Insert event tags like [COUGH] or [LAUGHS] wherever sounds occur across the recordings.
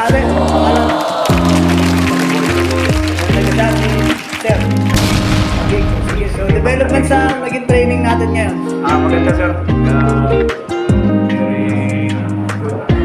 natin. Nagkasama si Sir. Okay, sige. So, development sa naging training natin ngayon. Ah, maganda sir. Ah, very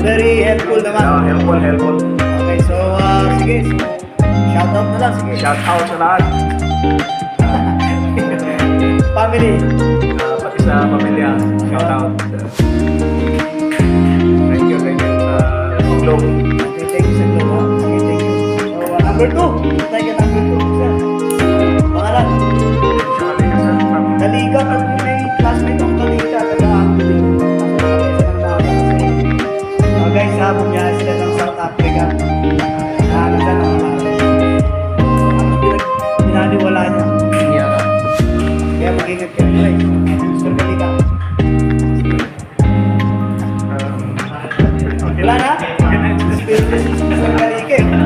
Very helpful naman. ah, helpful, helpful. Okay, so, ah, sige. Shout out na lang, sige. Shout out sa lahat. [LAUGHS] Family. Ah, pati sa pamilya. Shout out. Thank you, thank you. Ah, Globe. Okay, thank you, Sir. Lolo. Sige, thank you. Number two. Tayo ka number two, Sir.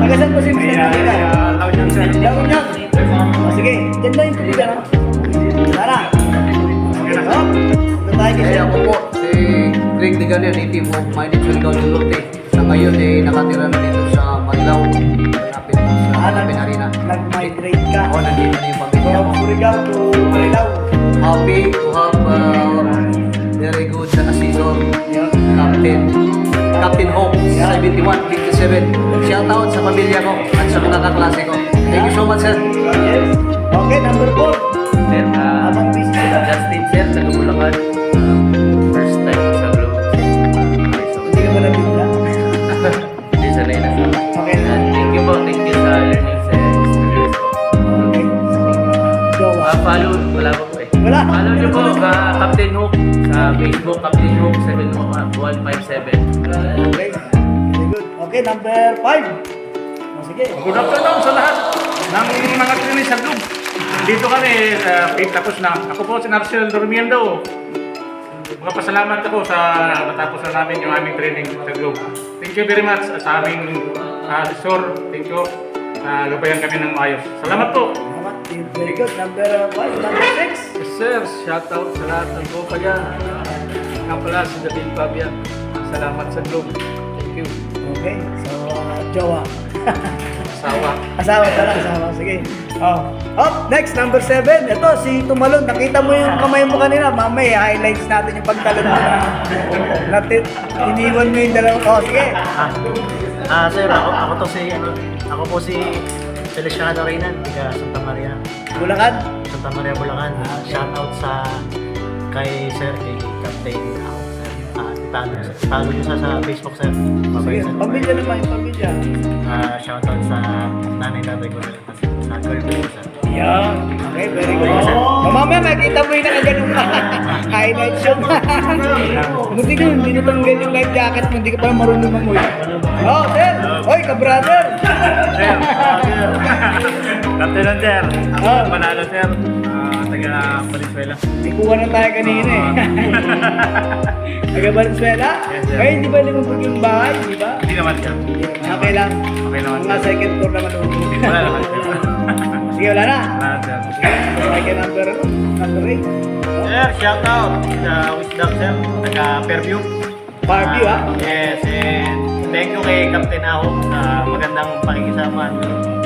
Magasan po si Mr. Kaliga. Allow niyo sir. Lawin niyo. O, sige, dyan lang yung tubig, ano? Tara. Okay, oh. Ito tayo kasi. ako po, si Greg De Galia, native of Maynit, Surigao del Norte. Sa ngayon, eh, nakatira na dito sa Marilao. Malapit sa Ah, Malapit Arena. Nag-migrate ka. Ako, nandito na yung pamilya From ko. Surigao to Marilao. Happy to have uh, very good assessor, Yun. Captain. Captain Hope, 71, 57. Shout out sa pamilya ko at sa mga kaklase ko. Thank you so much, sir. Yes. Okay, number 4. Number five. O, sige. Good afternoon sa lahat ng mga training sa Globe. Dito kami, uh, tapos na. Ako po si Narcel Durmiendo. Mga pasalamat ako sa natapos na namin yung aming training sa Globe. Thank you very much sa aming uh, sir. Thank you. Uh, gabayan kami ng maayos. Salamat po. Salamat. Very good. Number uh, five. Number six. Yes, sir, shout out sa lahat ng dyan. Nga pala si David Pabia. Salamat sa Globe. Thank you. Okay. So, uh, jowa. [LAUGHS] Asawa. Asawa pala, asawa. Sige. Oh. Up, next, number seven. Ito, si Tumalon. Nakita mo yung kamay mo kanina. Mamaya, highlights natin yung pagtalon mo [LAUGHS] na. Natin, iniwan mo yung dalawa. Oh, sige. Ah, sir, ako, ako to si, ano, ako po si Feliciano Reynan, taga Santa Maria, Bulacan. Santa Maria, Bulacan. Ah, shout out sa kay Sir, kay Captain ako. Ah, talo, talo niyo sa, sa Facebook, sir. Sige. Mabait, sir. Pamilya naman, yung pamilya. Ah, shout out sa nanay tatay ko, sir. Sa girlfriend ko, sir. Yan. Okay, very good. Oh, mamaya makita mo yung nakaganong [LAUGHS] highlights [LAUGHS] yun. Hindi ka, hindi natanggal yung life jacket mo, hindi ka pala marunong manguy. Oh, sir! Oy, ka-brother! Sir, [LAUGHS] Captain Sir. Oh. Manalo Sir. Ah, taga Valenzuela. Ikuha na tayo kanina eh. [LAUGHS] Taga Valenzuela? Yes, sir. Ay, hindi ba lumubog yung bahay, di ba? Hindi naman Sir. Okay lang. Okay naman, Mga sir. second floor naman lumubog. Wala naman Sir. [LAUGHS] Sige, wala na. Wala Sir. Second number, ano? number 8. Sir, shout out sa Wisdom, sir. Taga Fairview. Barbie, ah. Yes, thank you kay Captain Aho sa magandang pakikisama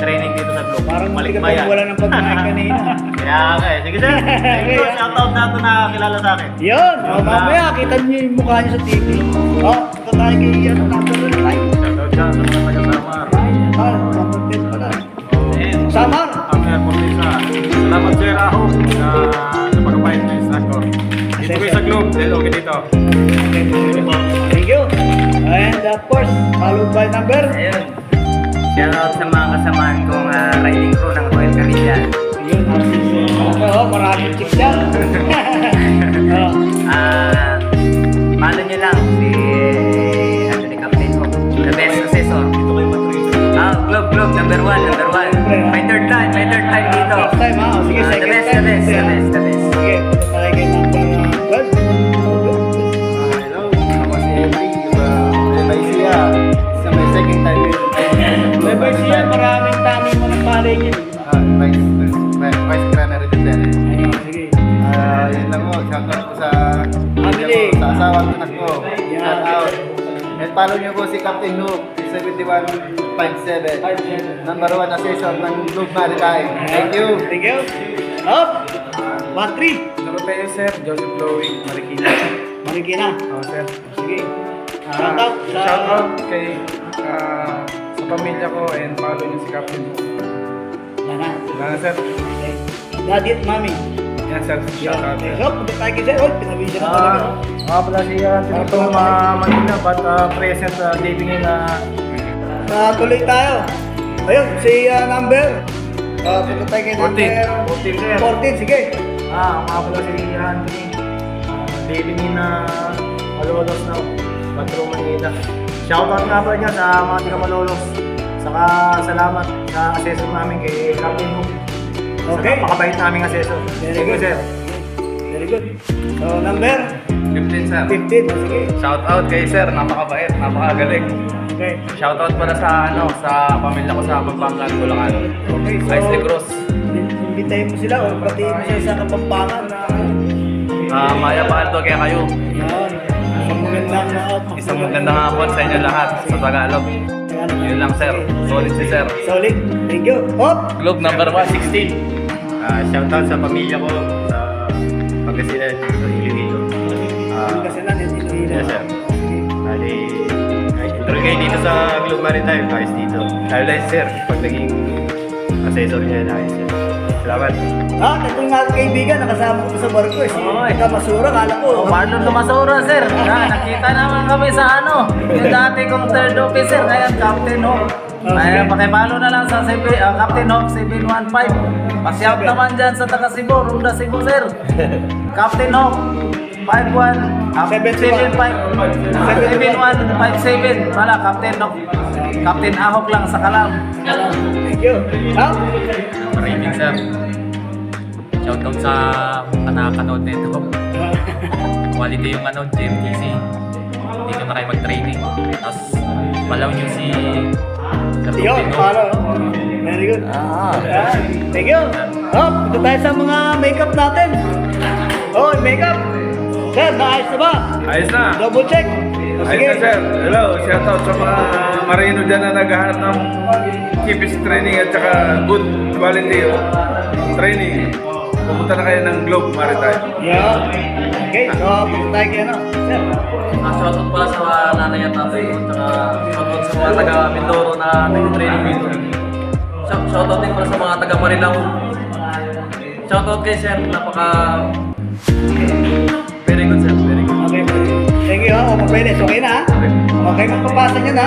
training dito sa Globe. Parang pa wala ng pagkain [LAUGHS] kanina. Kaya nga eh. Sige sir. [LAUGHS] Thank you. Shout out na ito na kilala sa akin. Yun! Oh, mamaya, kita niyo yung mukha niyo sa TV. Oh, ito tayo kay, number 9. Shoutout dyan sa mga taga-Samar. Ah, number 10 pala. And Samar! ang. Salamat Sir Aho sa pagkapalit ng instructor. Dito kayo sa Globe. Okay dito. Thank you. And of course, followed by number. Ayun. Shout out sa mga kasamaan kong ah, riding crew ng Royal Caribbean. Ayun. Oh, maraming chicks yan. [LAUGHS] follow niyo po si Captain Hook, si 7157. Number 1 assessor ng Globe Maritime. Thank you. Thank you. Up. One, three. Doroteo sir, Joseph Lowy, Marikina. Marikina. Oh, sir. Sige. Shout out sa... Shout out kay ah, sa pamilya ko and follow niyo si Captain. Yan na. Wala na sir. Okay. Daddy at mami. Yan sir. Shout out. So, punta tayo kay Sir. Oy, pinabidyo na talaga. Ah, mga pala si uh, Tito uh, Manila but uh, present uh, living in uh, Ah, tuloy tayo. Ayun, si ah, number. Ah, punta tayo kay 14. number 14 sir. 14, sige. Ah, mga pala si Anthony. Uh, living in uh, Malolos na Patro Manila. Shoutout nga pala niya sa mga taga Malolos. Saka salamat sa assessor namin kay Captain Hook. Okay. Sa napakabait naming assessor. Very good. sir. Very good. So, number 15 sir. 15. Oh, sige. Shout out kay sir, napakabait, napakagaling. Okay. Shout out pala sa ano, sa pamilya ko sa Pampanga, Bulacan. Okay, so... Ice Cruz. Imbitahin mo sila o patiin mo sila sa Kapampangan na... Ah, Maya Paldo kaya kayo. Yan. Isang magandang... Isang magandang hapon sa inyo lahat sa Tagalog. Yun lang sir. Solid si sir. Solid. Thank you. Hop! Globe number 116. Ah, shoutout sa pamilya ko sa Pangasinan, sa Iloilo. Ah, Kasi na, nandito yes, sir. Bali, kahit enjoy kayo dito sa Globe Maritime, ayos dito. Lalo na sir, pag naging assessor niya, ayos sir. Salamat. Ah, tatlong nga kaibigan, nakasama ko sa barko eh. Si Oy. Kamasura, kala ko. Oh, Marlon Tomasura, sir. Na, nakita naman kami sa ano, yung dati kong third officer, ngayon Captain Hawk. Ay, pakipalo na lang sa CB, ah, Captain Hawk 715. Pasyout naman dyan sa taga Cebu, Runda Cebu, sir. [LAUGHS] Captain Hawk 51 ah, 71. 75 7157 Wala, Captain Hawk. Captain Ahok lang sa Kalam. Thank you. Ah, Maraming sir. Shoutout sa nakakanood nito. [LAUGHS] Quality yung ano, GMTC. Dito na kayo mag-training. Tapos, malaw nyo si Sir yun, paro. Very good. Ah. Ah, thank you. Hop, ito tayo sa mga makeup natin. Oh, makeup. Sir, naayos na ba? Ayos na. Double check. O, Ayos na sir. Hello, shoutout sa mga marino dyan na naghahanap ng keepers training at saka good quality of training. Pumunta na kayo ng Globe Maritime. Yeah. Okay, so punta tayo kay ano. Sir. Ah, shoutout pala sa mga nanay at tatay tsaka shoutout sa mga taga Mindoro na nag-training dito. Shout- Shoutout din pala sa mga taga Marilao. Shoutout kay Sir, napaka... Very good sir, very good. Okay, thank you ha. O, pwede. So, okay na ha? Okay, magpapasa niya na.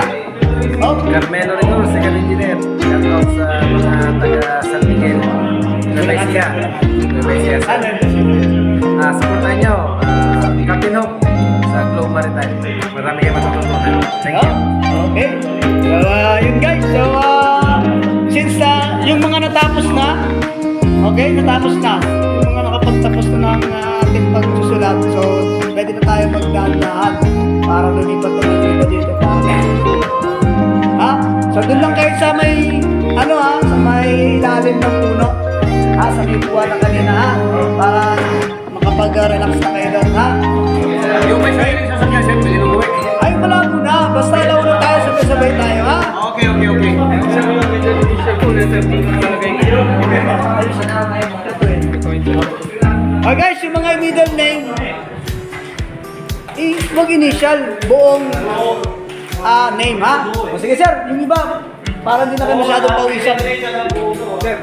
Oh, Carmelo Rigor, second engineer. Shoutout sa mga taga San Miguel. Nuevesia. Nuevesia. ano Ah, supportan nyo. ah, Captain Hope sa Globe Maritime. Marami kayo matututunan. Thank you. Oh, okay. So, uh, yun guys. So, uh, since uh, yung mga natapos na, okay, natapos na. Yung mga nakapagtapos na ng uh, ating pagsusulat. So, pwede na tayo magdahan para lumipat na iba dito para. Ha? So, dun lang kayo sa may, ano ha, sa may ilalim ng sa buwan na kanina ha. Para makapag-relax na kayo doon ha. Yung may sariling sasakyan sir, pwede uwi. Ay, wala muna. Basta ilaw na tayo, sabay-sabay tayo, ha? Okay, okay, okay. Oh guys, yung mga middle name, i wag initial, buong ah name, ha? O sige sir, yung iba, para hindi na kayo masyadong pawisan. Sir,